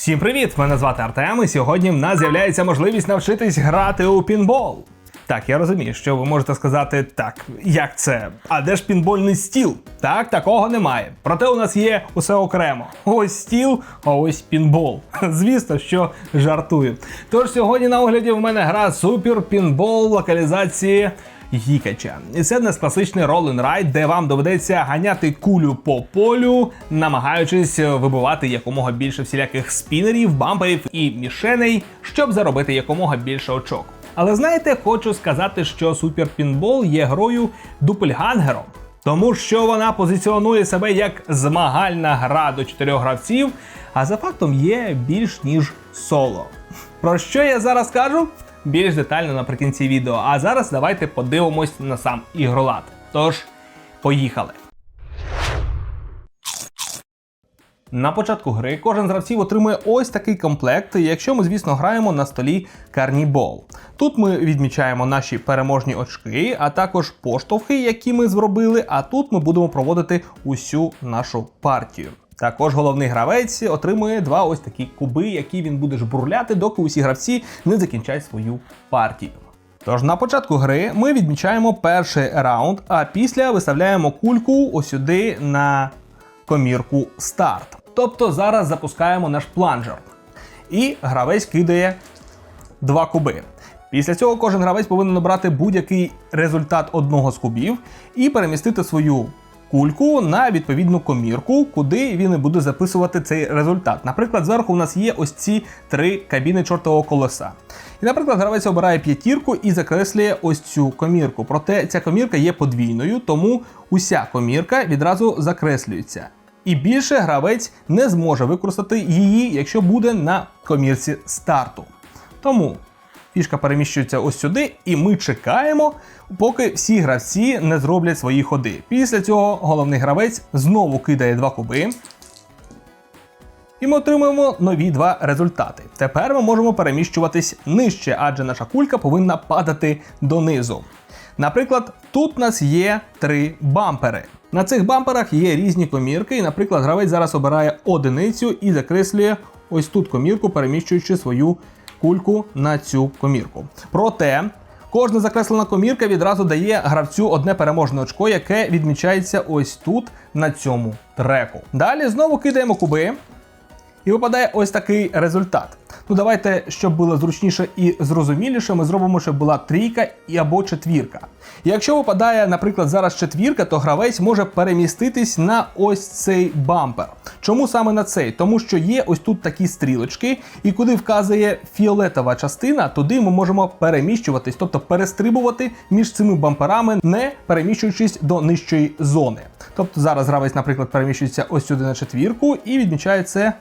Всім привіт! Мене звати Артем, і сьогодні в нас з'являється можливість навчитись грати у пінбол. Так, я розумію, що ви можете сказати, так, як це? А де ж пінбольний стіл? Так, такого немає. Проте у нас є усе окремо. Ось стіл, а ось пінбол. Звісно, що жартую. Тож сьогодні на огляді в мене гра Супер Пінбол локалізації Гікача. І це в нас класичний ролен райд, де вам доведеться ганяти кулю по полю, намагаючись вибивати якомога більше всіляких спінерів, бамперів і мішеней, щоб заробити якомога більше очок. Але знаєте, хочу сказати, що Супер Пінбол є грою дупельгангером. Тому що вона позиціонує себе як змагальна гра до чотирьох гравців, а за фактом є більш ніж соло. Про що я зараз кажу? Більш детально наприкінці відео. А зараз давайте подивимось на сам ігролад. Тож, поїхали. На початку гри кожен з гравців отримує ось такий комплект, якщо ми, звісно, граємо на столі Карнібол. Тут ми відмічаємо наші переможні очки, а також поштовхи, які ми зробили. А тут ми будемо проводити усю нашу партію. Також головний гравець отримує два ось такі куби, які він буде жбурляти, доки усі гравці не закінчать свою партію. Тож на початку гри ми відмічаємо перший раунд, а після виставляємо кульку ось сюди на комірку старт. Тобто зараз запускаємо наш планжер. І гравець кидає два куби. Після цього кожен гравець повинен обрати будь-який результат одного з кубів і перемістити свою кульку на відповідну комірку, куди він і буде записувати цей результат. Наприклад, зверху у нас є ось ці три кабіни чортового колеса. І, наприклад, гравець обирає п'ятірку і закреслює ось цю комірку. Проте ця комірка є подвійною, тому уся комірка відразу закреслюється. І більше гравець не зможе використати її, якщо буде на комірці старту. Тому фішка переміщується ось сюди, і ми чекаємо, поки всі гравці не зроблять свої ходи. Після цього головний гравець знову кидає два куби. І ми отримуємо нові два результати. Тепер ми можемо переміщуватись нижче, адже наша кулька повинна падати донизу. Наприклад, тут у нас є три бампери. На цих бамперах є різні комірки, і, наприклад, гравець зараз обирає одиницю і закреслює ось тут комірку, переміщуючи свою кульку на цю комірку. Проте кожна закреслена комірка відразу дає гравцю одне переможне очко, яке відмічається ось тут на цьому треку. Далі знову кидаємо куби. І випадає ось такий результат. Ну давайте, щоб було зручніше і зрозуміліше, ми зробимо, щоб була трійка або четвірка. Якщо випадає, наприклад, зараз четвірка, то гравець може переміститись на ось цей бампер. Чому саме на цей? Тому що є ось тут такі стрілочки, і куди вказує фіолетова частина, туди ми можемо переміщуватись, тобто перестрибувати між цими бамперами, не переміщуючись до нижчої зони. Тобто зараз гравець, наприклад, переміщується ось сюди на четвірку і відмічає це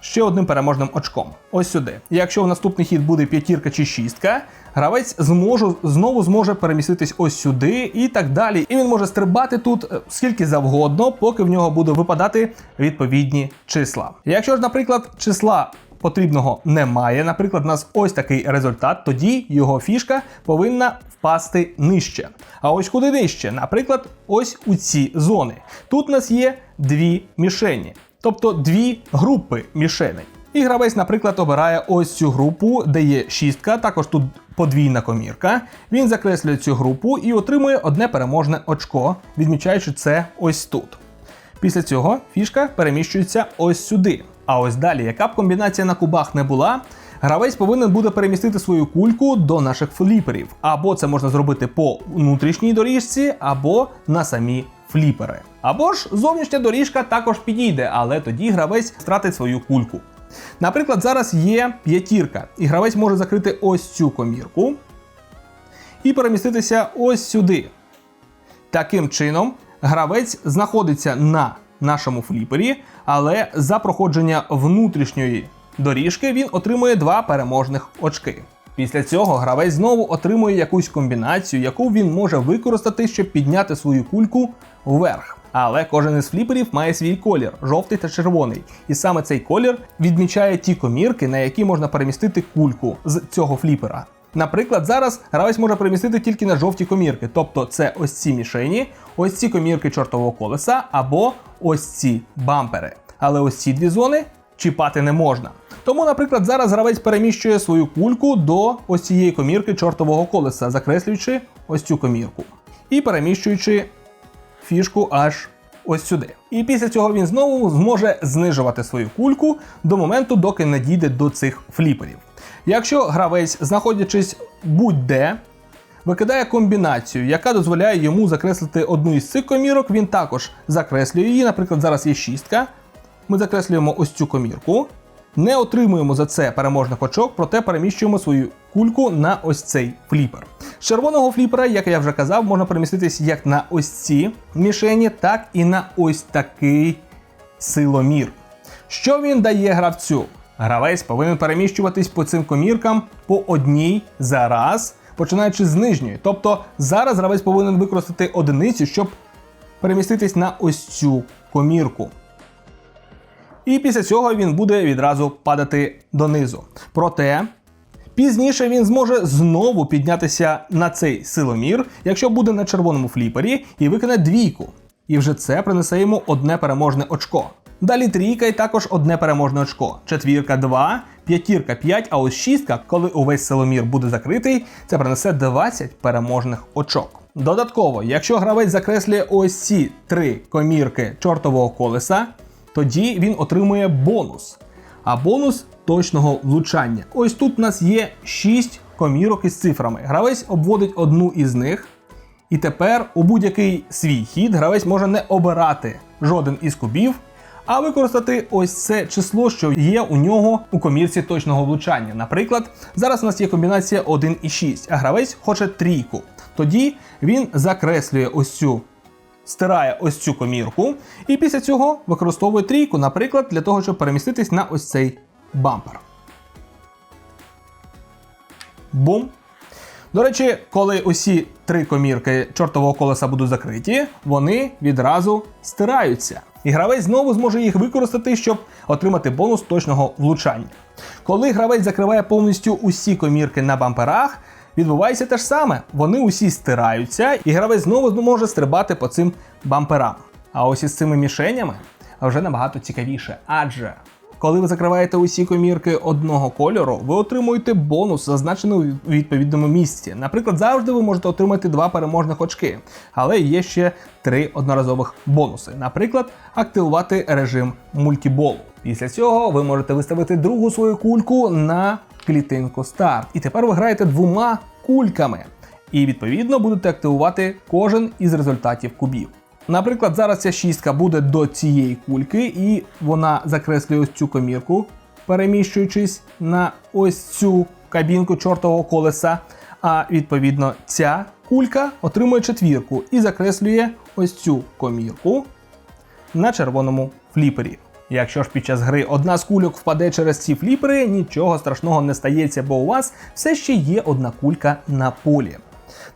ще одним переможним очком. Ось сюди. Якщо в наступний хід буде п'ятірка чи шістка, гравець зможе, знову зможе переміститись ось сюди і так далі. І він може стрибати тут е, скільки завгодно, поки в нього буде випадати відповідні числа. Якщо ж, наприклад, числа. Потрібного немає, наприклад, у нас ось такий результат, тоді його фішка повинна впасти нижче. А ось куди нижче? Наприклад, ось у ці зони. Тут у нас є дві мішені тобто дві групи мішеней. І гравець, наприклад, обирає ось цю групу, де є шістка, також тут подвійна комірка. Він закреслює цю групу і отримує одне переможне очко, відмічаючи це ось тут. Після цього фішка переміщується ось сюди. А ось далі, яка б комбінація на кубах не була, гравець повинен буде перемістити свою кульку до наших фліперів. Або це можна зробити по внутрішній доріжці, або на самі фліпери. Або ж зовнішня доріжка також підійде, але тоді гравець втратить свою кульку. Наприклад, зараз є п'ятірка, і гравець може закрити ось цю комірку і переміститися ось сюди. Таким чином, гравець знаходиться на нашому фліпері, але за проходження внутрішньої доріжки він отримує два переможних очки. Після цього гравець знову отримує якусь комбінацію, яку він може використати, щоб підняти свою кульку вверх. Але кожен із фліперів має свій колір жовтий та червоний. І саме цей колір відмічає ті комірки, на які можна перемістити кульку з цього фліпера. Наприклад, зараз гравець може перемістити тільки на жовті комірки, тобто це ось ці мішені, ось ці комірки чортового колеса або ось ці бампери. Але ось ці дві зони чіпати не можна. Тому, наприклад, зараз гравець переміщує свою кульку до ось цієї комірки чортового колеса, закреслюючи ось цю комірку. І переміщуючи фішку аж ось сюди. І після цього він знову зможе знижувати свою кульку до моменту, доки не дійде до цих фліперів. Якщо гравець, знаходячись будь-де, викидає комбінацію, яка дозволяє йому закреслити одну із цих комірок, він також закреслює її. Наприклад, зараз є шістка. Ми закреслюємо ось цю комірку. Не отримуємо за це переможних очок, проте переміщуємо свою кульку на ось цей фліпер. З червоного фліпера, як я вже казав, можна переміститись як на ось ці мішені, так і на ось такий силомір. Що він дає гравцю? Гравець повинен переміщуватись по цим коміркам по одній за раз, починаючи з нижньої. Тобто зараз гравець повинен використати одиницю, щоб переміститись на ось цю комірку. І після цього він буде відразу падати донизу. Проте пізніше він зможе знову піднятися на цей силомір, якщо буде на червоному фліпері, і викине двійку. І вже це принесе йому одне переможне очко. Далі трійка і також одне переможне очко. Четвірка 2, п'ятірка 5, а ось шістка, коли увесь силомір буде закритий, це принесе 20 переможних очок. Додатково, якщо гравець закреслює ось ці три комірки чортового колеса, тоді він отримує бонус. А бонус точного влучання. Ось тут у нас є 6 комірок із цифрами. Гравець обводить одну із них. І тепер у будь-який свій хід гравець може не обирати жоден із кубів, а використати ось це число, що є у нього у комірці точного влучання. Наприклад, зараз у нас є комбінація 1 і 6, а гравець хоче трійку. Тоді він закреслює ось цю стирає ось цю комірку, і після цього використовує трійку, наприклад, для того, щоб переміститись на ось цей бампер. Бум. До речі, коли усі три комірки чортового колеса будуть закриті, вони відразу стираються. І гравець знову зможе їх використати, щоб отримати бонус точного влучання. Коли гравець закриває повністю усі комірки на бамперах, відбувається те ж саме. Вони усі стираються, і гравець знову зможе стрибати по цим бамперам. А ось із цими мішенями вже набагато цікавіше. Адже коли ви закриваєте усі комірки одного кольору, ви отримуєте бонус, зазначений у відповідному місці. Наприклад, завжди ви можете отримати два переможних очки, але є ще три одноразових бонуси. Наприклад, активувати режим мультіболу. Після цього ви можете виставити другу свою кульку на клітинку старт. І тепер ви граєте двома кульками. І відповідно будете активувати кожен із результатів кубів. Наприклад, зараз ця шістка буде до цієї кульки, і вона закреслює ось цю комірку, переміщуючись на ось цю кабінку чортового колеса. А відповідно, ця кулька отримує четвірку і закреслює ось цю комірку на червоному фліпері. Якщо ж під час гри одна з кульок впаде через ці фліпери, нічого страшного не стається, бо у вас все ще є одна кулька на полі.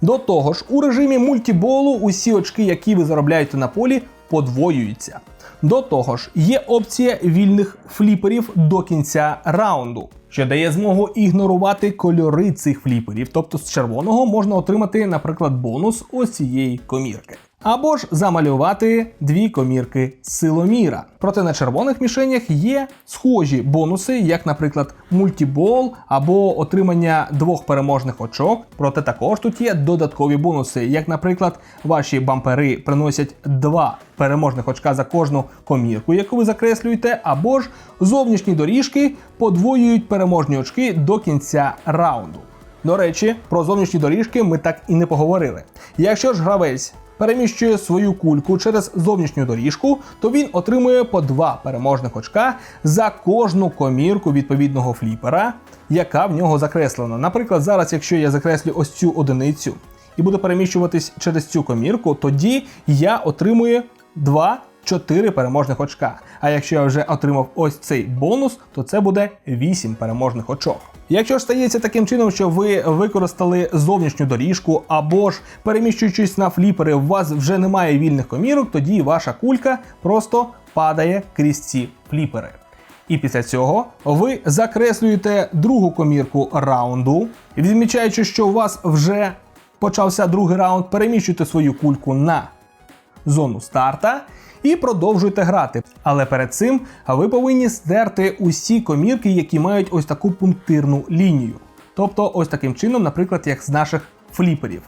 До того ж, у режимі мультіболу усі очки, які ви заробляєте на полі, подвоюються. До того ж, є опція вільних фліперів до кінця раунду, що дає змогу ігнорувати кольори цих фліперів. Тобто з червоного можна отримати, наприклад, бонус ось цієї комірки. Або ж замалювати дві комірки силоміра. Проте на червоних мішенях є схожі бонуси, як, наприклад, мультібол або отримання двох переможних очок. Проте також тут є додаткові бонуси, як, наприклад, ваші бампери приносять два переможних очка за кожну комірку, яку ви закреслюєте, або ж зовнішні доріжки подвоюють переможні очки до кінця раунду. До речі, про зовнішні доріжки ми так і не поговорили. Якщо ж гравець переміщує свою кульку через зовнішню доріжку, то він отримує по два переможних очка за кожну комірку відповідного фліпера, яка в нього закреслена. Наприклад, зараз, якщо я закреслю ось цю одиницю і буду переміщуватись через цю комірку, тоді я отримую 2 4 переможних очка. А якщо я вже отримав ось цей бонус, то це буде 8 переможних очок. Якщо ж стається таким чином, що ви використали зовнішню доріжку, або ж переміщуючись на фліпери, у вас вже немає вільних комірок, тоді ваша кулька просто падає крізь ці фліпери. І після цього ви закреслюєте другу комірку раунду, відмічаючи, що у вас вже почався другий раунд, переміщуйте свою кульку на зону старта і продовжуйте грати. Але перед цим ви повинні стерти усі комірки, які мають ось таку пунктирну лінію. Тобто, ось таким чином, наприклад, як з наших фліперів.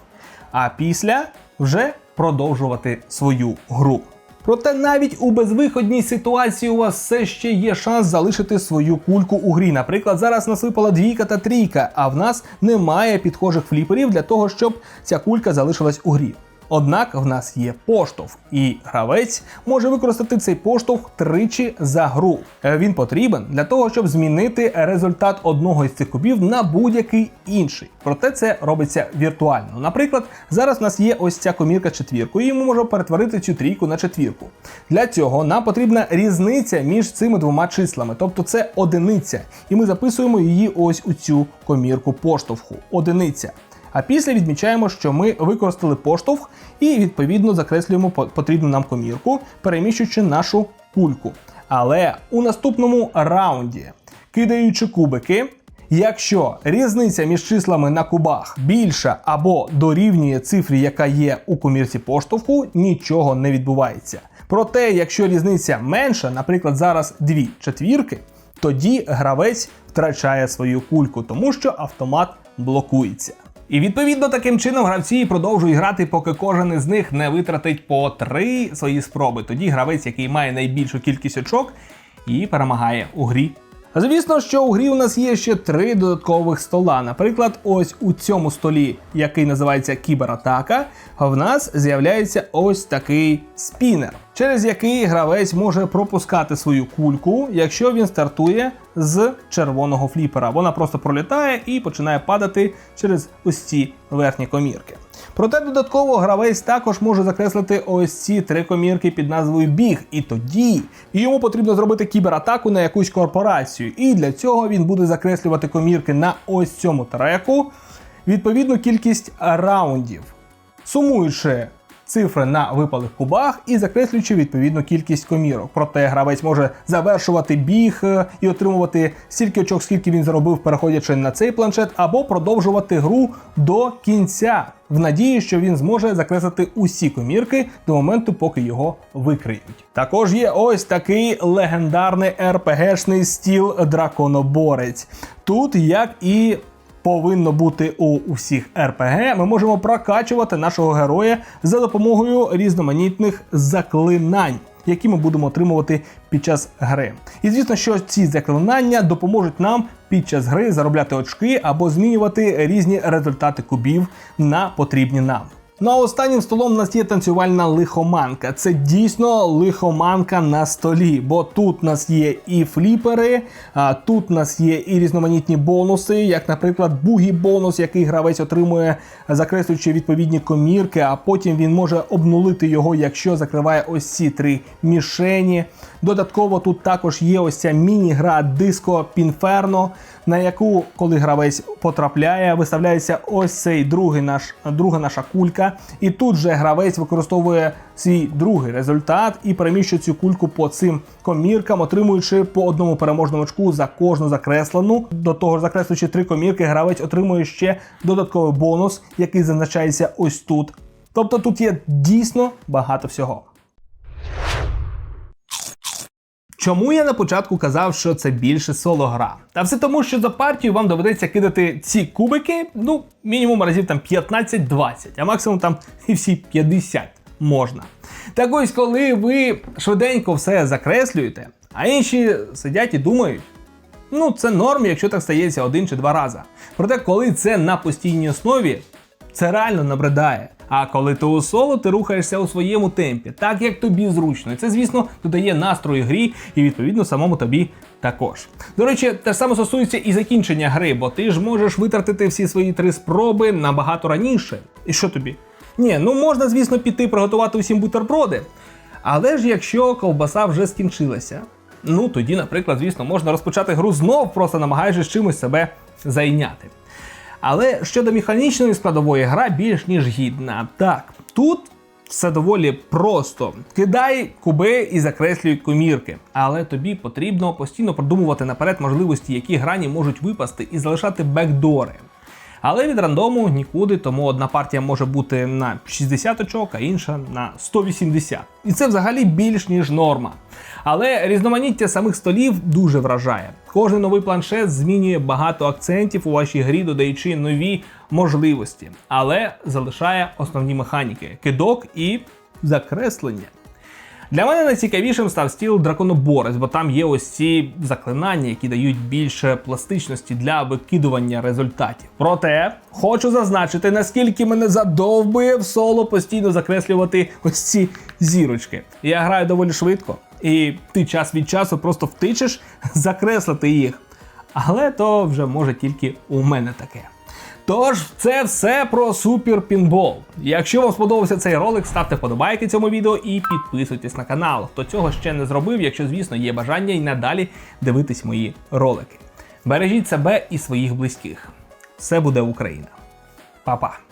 А після вже продовжувати свою гру. Проте навіть у безвиходній ситуації у вас все ще є шанс залишити свою кульку у грі. Наприклад, зараз нас випала двійка та трійка, а в нас немає підхожих фліперів для того, щоб ця кулька залишилась у грі. Однак в нас є поштовх, і гравець може використати цей поштовх тричі за гру. Е, Він потрібен для того, щоб змінити результат одного із цих кубів на будь-який інший. Проте це робиться віртуально. Наприклад, зараз в нас є ось ця комірка четвіркою, і ми можемо перетворити цю трійку на четвірку. Для цього нам потрібна різниця між цими двома числами, тобто це одиниця. І ми записуємо її ось у цю комірку поштовху. Одиниця. А після відмічаємо, що ми використали поштовх і відповідно закреслюємо потрібну нам комірку, переміщуючи нашу кульку. Але у наступному раунді, кидаючи кубики, якщо різниця між числами на кубах більша або дорівнює цифрі, яка є у комірці поштовху, нічого не відбувається. Проте, якщо різниця менша, наприклад, зараз дві четвірки, тоді гравець втрачає свою кульку, тому що автомат блокується. І відповідно таким чином гравці продовжують грати, поки кожен із них не витратить по три свої спроби. Тоді гравець, який має найбільшу кількість очок, і перемагає у грі. Звісно, що у грі у нас є ще три додаткових стола. Наприклад, ось у цьому столі, який називається кібератака, в нас з'являється ось такий спінер, через який гравець може пропускати свою кульку, якщо він стартує з червоного фліпера. Вона просто пролітає і починає падати через ось ці верхні комірки. Проте додатково гравець також може закреслити ось ці три комірки під назвою біг, і тоді йому потрібно зробити кібератаку на якусь корпорацію. І для цього він буде закреслювати комірки на ось цьому треку. Відповідну кількість раундів, сумуючи цифри на випалих кубах і закреслюючи відповідну кількість комірок. Проте гравець може завершувати біг е, і отримувати стільки очок, скільки він заробив, переходячи на цей планшет, або продовжувати гру до кінця, в надії, що він зможе закреслити усі комірки до моменту, поки його викриють. Також є ось такий легендарний РПГшний стіл Драконоборець. Тут, як і повинно бути у усіх РПГ, ми можемо прокачувати нашого героя за допомогою різноманітних заклинань. Які ми будемо отримувати під час гри. І звісно, що ці заклинання допоможуть нам під час гри заробляти очки або змінювати різні результати кубів на потрібні нам. Ну а останнім столом у нас є танцювальна лихоманка. Це дійсно лихоманка на столі, бо тут у нас є і фліпери, а тут у нас є і різноманітні бонуси, як, наприклад, бугі бонус, який гравець отримує, закреслюючи відповідні комірки, а потім він може обнулити його, якщо закриває ось ці три мішені. Додатково тут також є ось ця міні-гра Disco Pinferno, на яку, коли гравець потрапляє, виставляється ось цей другий наш, друга наша І тут же гравець використовує свій другий результат і переміщує цю кульку по цим коміркам, отримуючи по одному переможному очку за кожну закреслену. До того ж, закреслюючи три комірки, гравець отримує ще додатковий бонус, який зазначається ось тут. Тобто тут є дійсно багато всього. Чому я на початку казав, що це більше соло гра? Та все тому, що за партію вам доведеться кидати ці кубики, ну, мінімум разів там 15-20, а максимум там і всі 50 можна. Так ось, коли ви швиденько все закреслюєте, а інші сидять і думають. Ну, це норм, якщо так стається один чи два рази. Проте, коли це на постійній основі, це реально набридає. А коли ти у соло, ти рухаєшся у своєму темпі, так як тобі зручно. І це, звісно, додає настрою грі і відповідно самому тобі також. До речі, те ж саме стосується і закінчення гри, бо ти ж можеш витратити всі свої три спроби набагато раніше. І що тобі? Ні, ну можна, звісно, піти приготувати усім бутерброди. Але ж якщо ковбаса вже скінчилася, ну тоді, наприклад, звісно, можна розпочати гру знов, просто намагаючись чимось себе зайняти. Але щодо механічної складової гра більш ніж гідна. Так, тут все доволі просто. Кидай куби і закреслюй комірки. Але тобі потрібно постійно продумувати наперед можливості, які грані можуть випасти, і залишати бекдори. Але від рандому нікуди, тому одна партія може бути на 60 очок, а інша на 180. І це взагалі більш ніж норма. Але різноманіття самих столів дуже вражає. Кожен новий планшет змінює багато акцентів у вашій грі, додаючи нові можливості, але залишає основні механіки: кидок і закреслення. Для мене найцікавішим став стіл драконоборець, бо там є ось ці заклинання, які дають більше пластичності для викидування результатів. Проте хочу зазначити, наскільки мене задовбує в соло постійно закреслювати ось ці зірочки. Я граю доволі швидко, і ти час від часу просто втичеш закреслити їх. Але то вже може тільки у мене таке. Тож, це все про супер пінбол. Якщо вам сподобався цей ролик, ставте вподобайки цьому відео і підписуйтесь на канал. Хто цього ще не зробив, якщо, звісно, є бажання і надалі дивитись мої ролики. Бережіть себе і своїх близьких. Все буде Україна. Па-па!